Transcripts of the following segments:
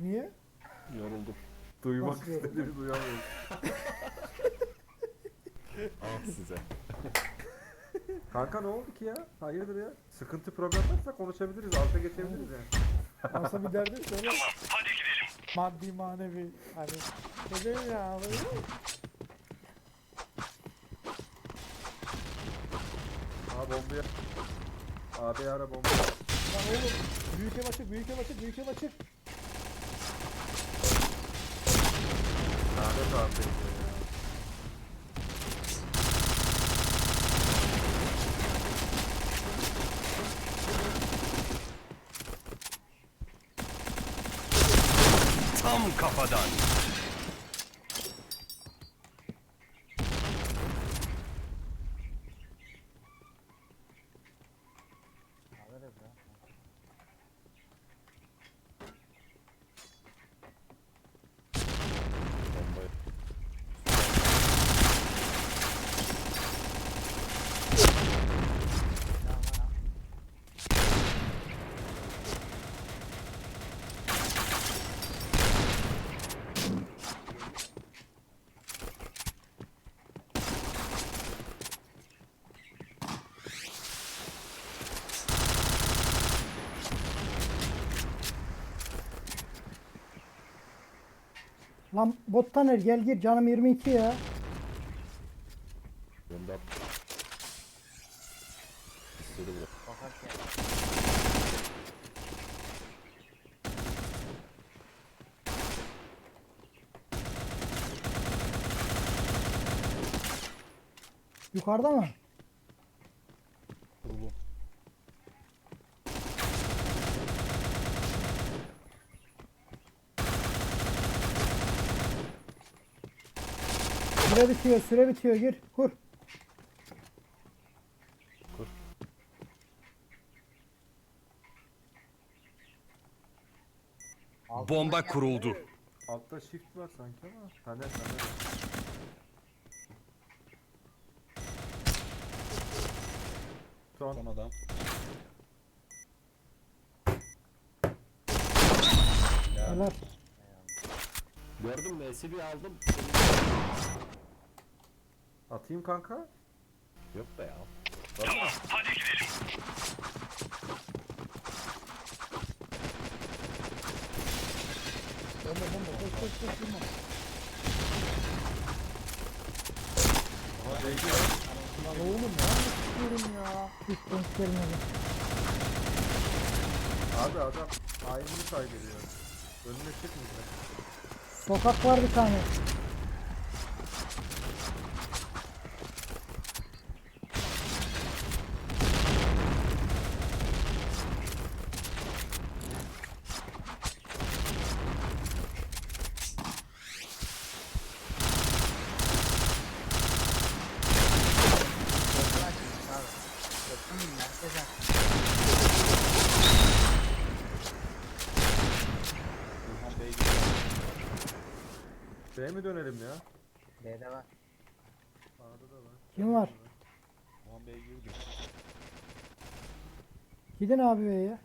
Niye? Yoruldum. Duymak Nasıl yoruldun? istediğimi duyamıyorum. Ah size. Kanka ne oldu ki ya? Hayırdır ya? Sıkıntı problem varsa konuşabiliriz. Alta geçebiliriz yani. Varsa bir derdin söyle. hadi gidelim. Maddi manevi. Hani. Dedim ya. böyle. Abi bombayı... Abi ara bomba. Lan oğlum. Büyük ev açık, büyük ev açık, büyük ev açık. Lanet abi ya. Tam kafadan. Lan bot taner gel gir canım 22 ya. Gönder. İstedi bu. Yukarıda mı? Kurulu. Süre bitiyor süre bitiyor gir kur. Kur. Bomba kuruldu. Altta shift var sanki ama. Taner taner. Son. Son adam. Helal. Gördün mü? SB aldım. Atayım kanka. Yok be ya. Bomba bomba koş koş koş bomba. Aha değdi Lan oğlum ne yapıyorum ya. Hiç denk gelmedi. Abi adam hainini kaybediyor. Önüne çıkmayacak. Sokak var bir tane. Dönelim ya? B'de var. A'da da var. Kim var? İlhan Bey girdi. Gidin abi B'ye.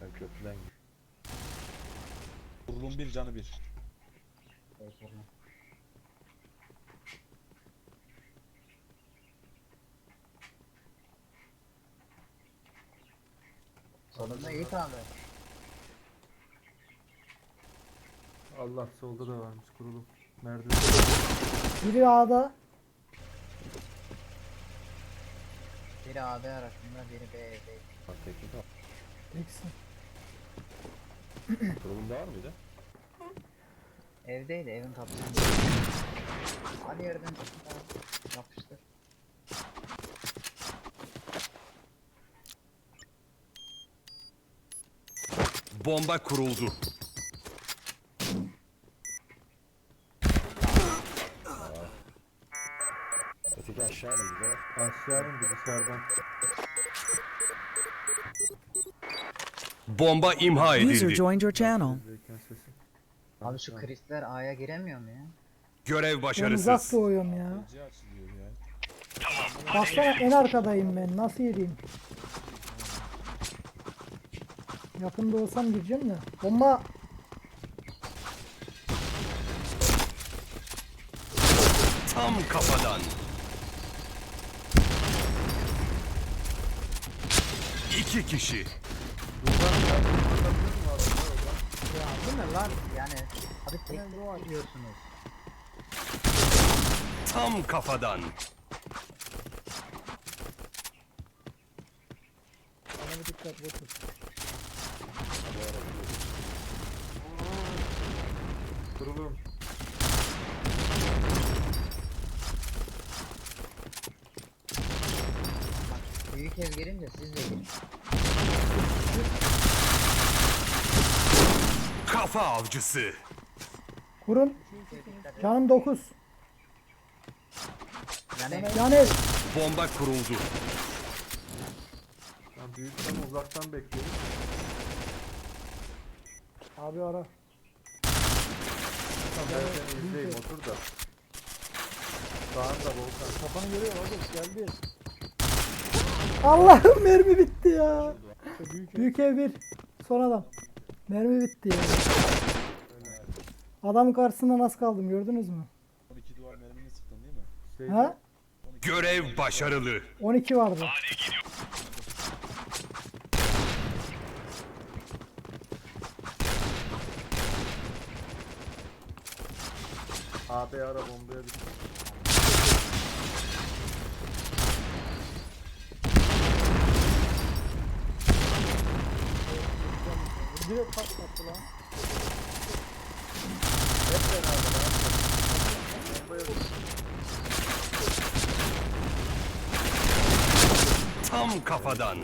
Ben köprüden gidiyorum. Kurulun bir canı bir. B sorunu. Solunda Yiğit abi. Allah solda da varmış kurulum. Merdiven. Biri A'da. Biri AB arasında, biri B evde. Bak teknik al. Eksin. Kurulum var mıydı? Evdeydi, evin kapısında. Hadi yerden. Yapıştır. Bomba kuruldu. Öteki aşağı ne gidiyor? Aşağı indi dışarıdan. Bomba imha User edildi. joined your channel. Zeyken sesi. Abi şu krisler A'ya giremiyor mu ya? Görev Ben başarısız. uzak doğuyorum açılıyor ya. Baksana en arkadayım ben. Nasıl yedeyim? Yakında olsam gireceğim de. Bomba. Tam kafadan. İki kişi. Ya bu ne lan? Yani abi tek tek giriyorsunuz. Tam kafadan. Bana bir dikkat botu. Kurulum. Büyük ev gelince siz de girin. Kafa avcısı. Kurun. Canım 9. Yani Yani Bomba kuruldu. Ben büyükten uzaktan bekliyorum. Abi ara. Ben seni izleyeyim otur da. Sağında Volkan. Kafanı görüyor abi geldi. Allah'ım mermi bitti ya. Büyük ev. Büyük ev bir. Son adam. Mermi bitti ya. Adamın karşısında nasıl kaldım gördünüz mü? 12 duvar mermini sıktın değil mi? Şey, Ha? Görev başarılı. 12 vardı. AB ara bombaya bir Direkt patlattı lan. Tam kafadan.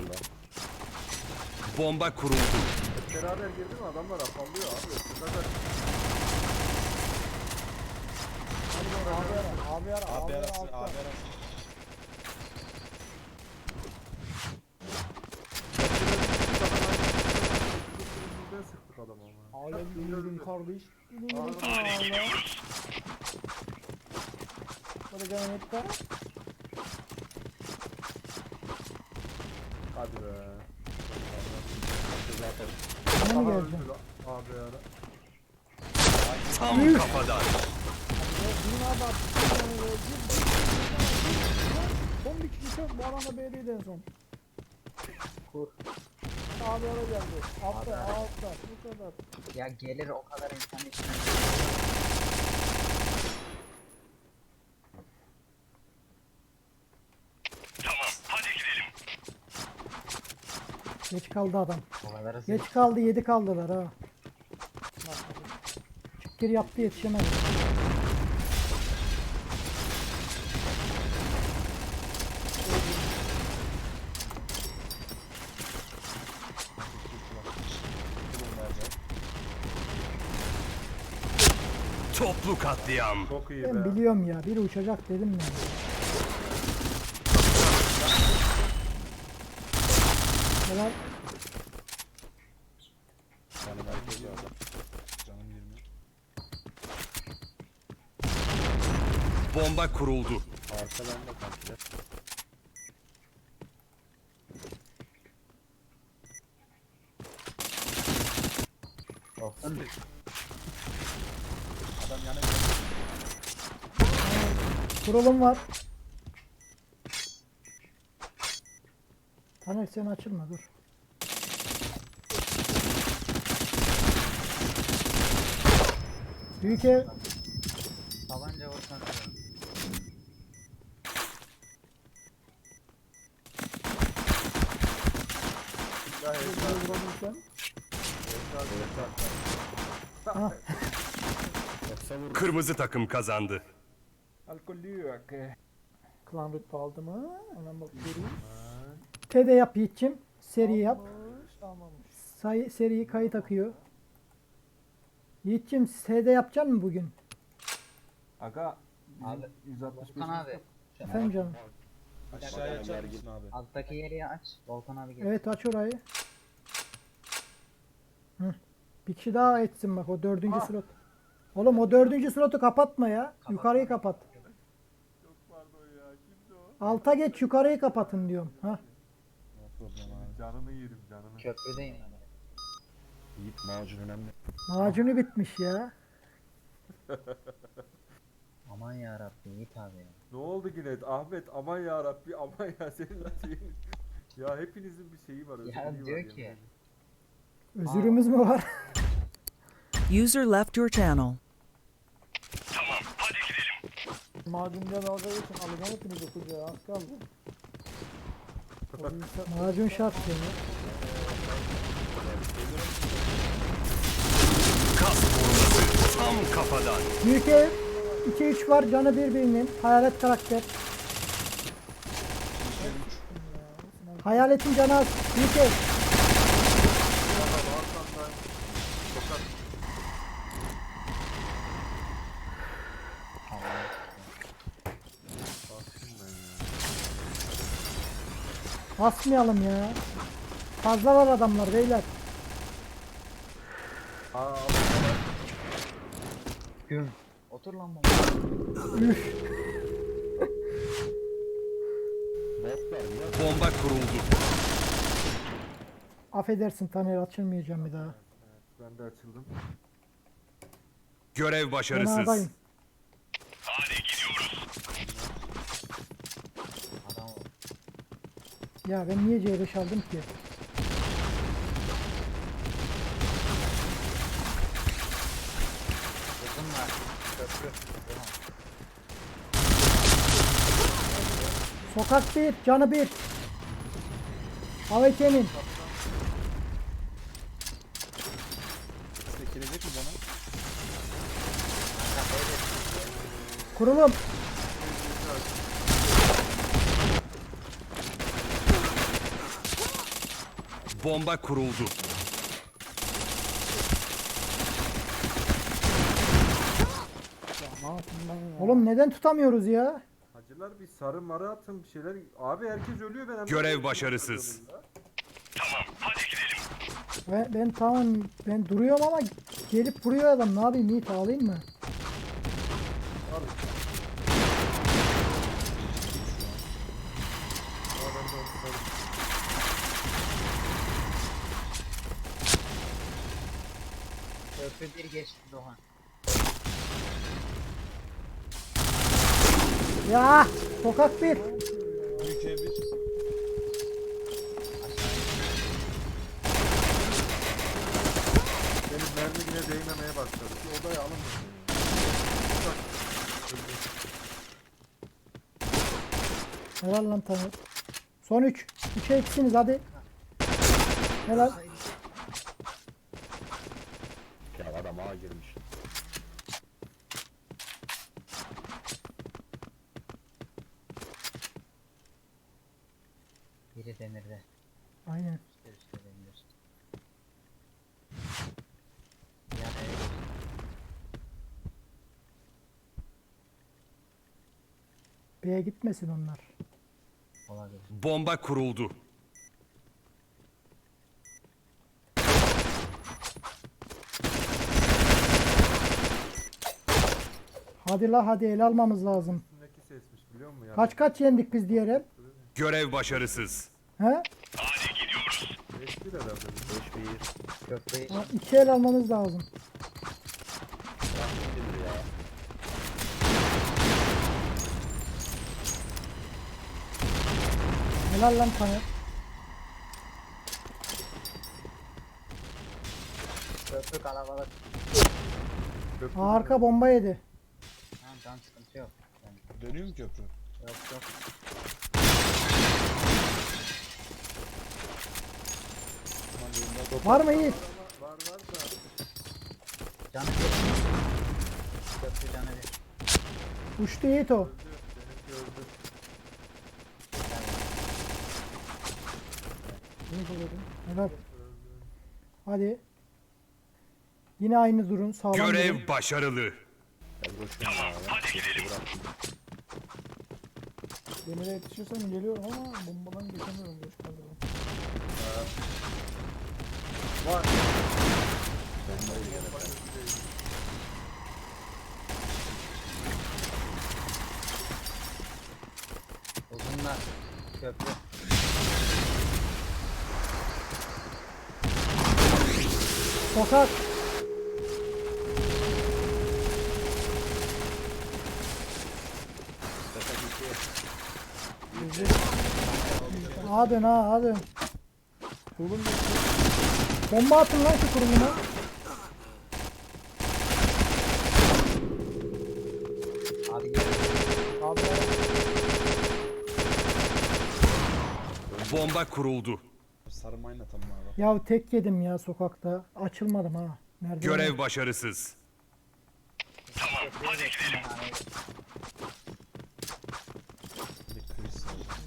Bomba kuruldu. Hep beraber girdi mi adamlar afallıyor abi. Sıkacak. Abi ara. Abi ara. Abi Abi ara. abi arası. Sıktık adamı ama. Alem iniyorum kardeş. İniyorum Abi. kardeş. Hadi gel Mekka. Hadi be. Bana mı geldi? öldü lan. AB ara. Tam kafadan. Abi. Son bir kişi bu alanda B'deydi en son. kur. Abi ara geldi. Altta altta. Bu kadar. Ya gelir o kadar insan içine. Geç kaldı adam. O kadar hızlı. Geç kaldı 7 kaldılar ha. Çıkkır yaptı yetişemedi. Toplu katliam. Çok iyi Ben be. biliyorum ya biri uçacak dedim ya. Helal. Canım 20. Bomba kuruldu. Arkadan da komple. Olsun. Adam yana Kurulum var. Taner sen açılma dur. Büyük ev. Kırmızı takım kazandı. Klan rütbe aldı mı? Hemen bakıyoruz. TD yap Yiğit'cim. Seri yap. Say, seriyi kayıt akıyor. Yiğit'cim SD yapacak mı bugün? Aga Abi. 165 Volkan abi. Efendim canım. Aşağıya açar mısın abi? Alttaki yeri aç. Volkan abi gel. Evet aç orayı. Hı. Bir kişi daha etsin bak o dördüncü Ah. slot. Oğlum o dördüncü slotu kapatma ya. Yukarıyı kapat. Alta geç yukarıyı kapatın diyorum. Ha. Canını yerim canını. Köprüdeyim ben. Yiğit macun önemli. Macunu bitmiş ya. Aman yarabbi Yiğit abi ya. Ne oldu yine? Ahmet aman ya Rabbi aman ya senin şeyin. Ya hepinizin bir şeyi var. var diyor yemin ki. ederim. Özürümüz mü var? User left your channel. Macunca dalga geçin alacağım hepinizi kucağa az kaldı. Macun şart ya. Kas koruması tam kafadan. Büyük ev 2-3 var canı birbirinin. Hayalet karakter. Hayaletin canı az. Büyük ev. Basmayalım ya. Fazla var adamlar beyler. Aa, Güm. Otur lan. Botlar ya. Bomba kuruldu. Affedersin Taner açılmayacağım bir daha. ben de açıldım. Görev Ben başarısız. ağdayım. Adam ol. Ya ben niye C5 aldım ki? Uzun var. Köprü. Ulan. Sokak bir, canı bir. AVK'nin. Sekilecek mi bana? Kurulum. Bomba kuruldu. Oğlum neden tutamıyoruz ya? Hacılar bir sarı marı atın bir şeyler. Abi herkes ölüyor ben Görev başarısız. Ben, ben tamam ben duruyorum ama gelip vuruyor adam. Ne yapayım Yiğit ağlayayım mı? Aa, ben de onu sarı- Köprü bir geçti Doğan. Ya sokak bir. Büyük ev bir. Benim mermi yine değmemeye başladı. Şu odayı alın bakayım. Helal lan Taner. Son 3. 3'e ikisiniz hadi. Helal. Ya adam ağa girmiş. Biri demirde. Aynen. Üstte üstte demir üstte. Ya evet. B'ye gitmesin onlar. Olabilir. Bomba kuruldu. Hadi la hadi el almamız lazım. Üstündeki sesmiş biliyor musun? Yani Kaç kaç yendik biz diğer el? Görev başarısız. He? Eski herhalde. 5 1. Köprüyü Ha, iki el almamız lazım. Helal lan Taner. köprü kalabalık. Köprü- Arka bomba yedi. Tamam can sıkıntı yok. Yani Dönüyor mu köprü? yok yok. Var mı Yiğit? Var var da. Canı bir. Köprü canı bir. Uçtu Yiğit o. Helal. Hadi. Yine aynı durun. Sağlam durun. Görev başarılı. Ben koşuyorum ya. Hadi gidelim. Demire yetişirsem geliyorum ama bombadan geçemiyorum geç kaldım. Var. Uzunlar. Köprü. Sokak. Hadi ha hadi. Solun Bomba atın lan şu kuruluma. Hadi gel. Abi Bomba kuruldu. Sarmayla tamam abi. Ya tek yedim ya sokakta. Açılmadım ha. Nerede? Görev başarısız. De kriz salacağım.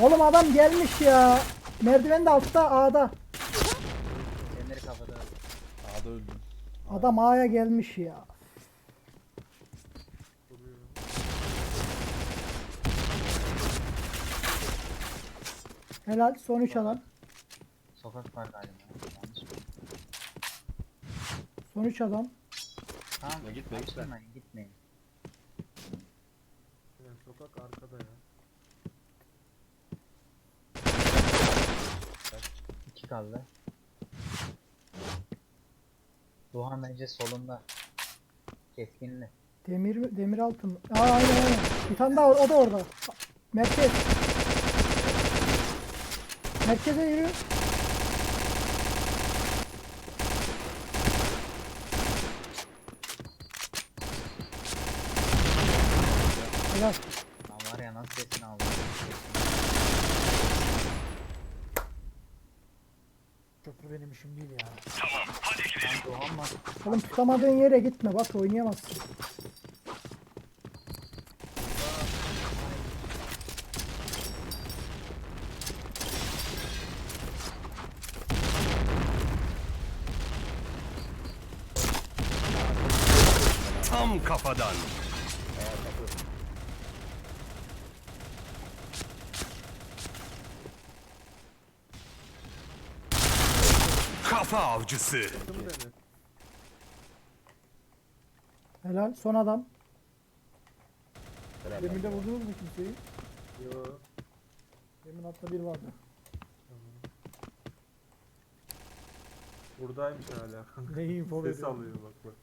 Oğlum adam gelmiş ya. Merdiven de altta A'da. Demir kafada. A'da öldüm. Adam A'ya gelmiş ya. Helal son 3 adam. Sokak var galiba. Yanlış mı? Son 3 adam. Tamam. Ya gitme, gitme. açılmayın, Gitmeyin. Yani sokak arkada ya. Kaldı. Duhan bence solunda. Keskinli. Demir mi- demir altı mı? Aa aynen aynen. Bir tane daha o da orada. Merkez. Merkeze yürü. Helal. Lan var ya nasıl sesini aldı. köprü benim işim değil ya. Lan Duhan var. Oğlum tutamadığın yere gitme bak oynayamazsın. Tam kafadan. Kafa avcısı. Helal son adam. Helal Demin de abi. vurdunuz mu kimseyi? Yo. Demin hatta bir vardı. Buradaymış hala. Ne info Ses veriyor. alıyor bak bak.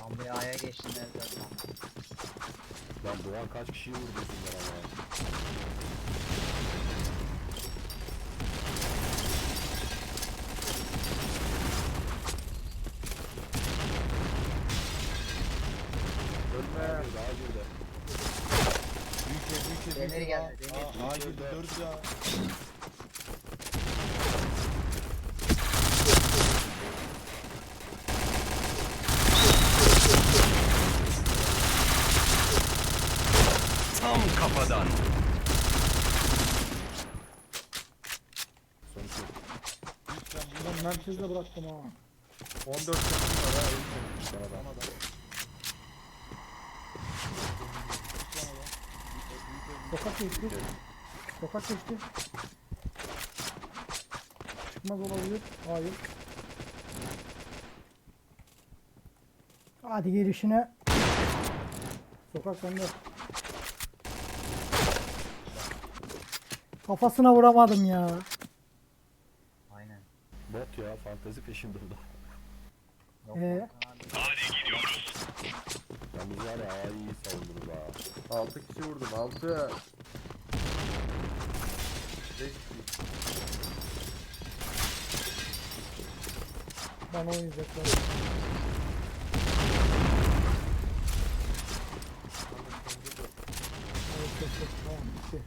Lan bir A'ya geçtiler zaten. Lan Doğan kaç kişiyi vurdu bunlar ama. Ölme. Daha girdi, daha girdi. Demir geldi. Demir. Aa, girdi, dört ya. Tam kafadan. Ben merkezde bıraktım ha. 14 canım var ha. ölme. Son adam. Sokak geçti. Sokak geçti. Çıkmaz olabilir. Hayır. Hadi gelişine. Sokak sende. Kafasına vuramadım ya. Aynen. Bot ya, fantezi peşinde o da. Yok, Ee? yok abi. Yalnız var ya iyi savundunuz ha. 6 kişi vurdum. 6. 5 kişi. Bana oynayacaklar. Hayır, yok, yok, tamam, bitti.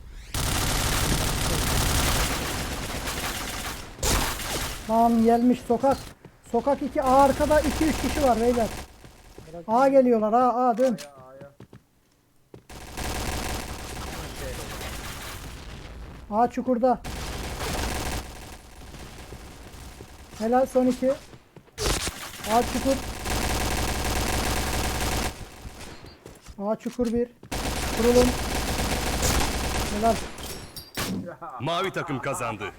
Tamam gelmiş sokak. Sokak 2 A arkada 2-3 kişi var beyler. A geliyorlar A A dön. A çukurda. Helal son 2. A çukur. A çukur 1. Kurulun. Helal. Mavi takım kazandı.